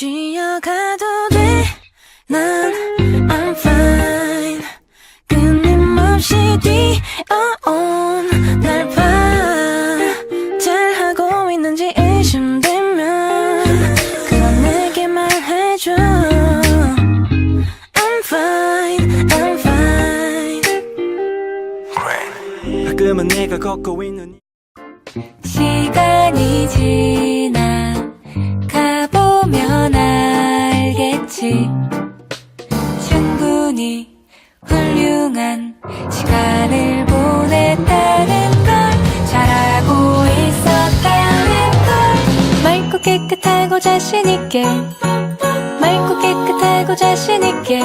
쉬어가도 돼. 난 I'm fine. 끊임없이 뛰어온 날 봐. 잘하고 있는지 의심되면 그건 내게 말해줘. I'm fine, I'm fine. 가끔은 내가 걷고 있는 시간이 지 충분히 훌륭한 시간을 보냈다는 걸 잘하고 있었다는 걸 맑고 깨끗하고 자신있게 맑고 깨끗하고 자신있게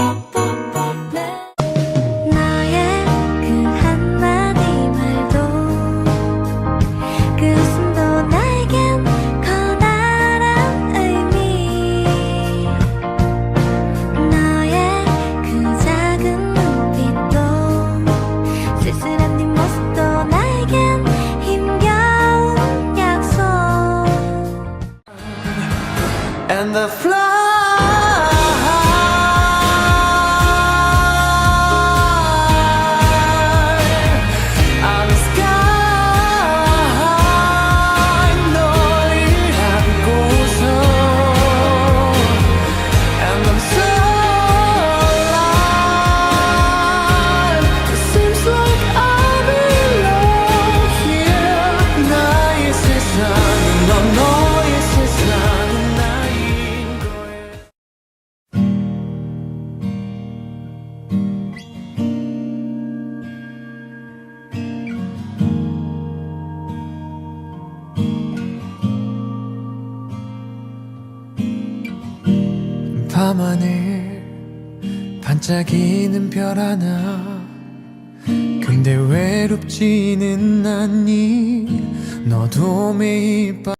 the fly 밤하늘 반짝이는 별 하나 근데 외롭지는 않니? 너도 매일 밤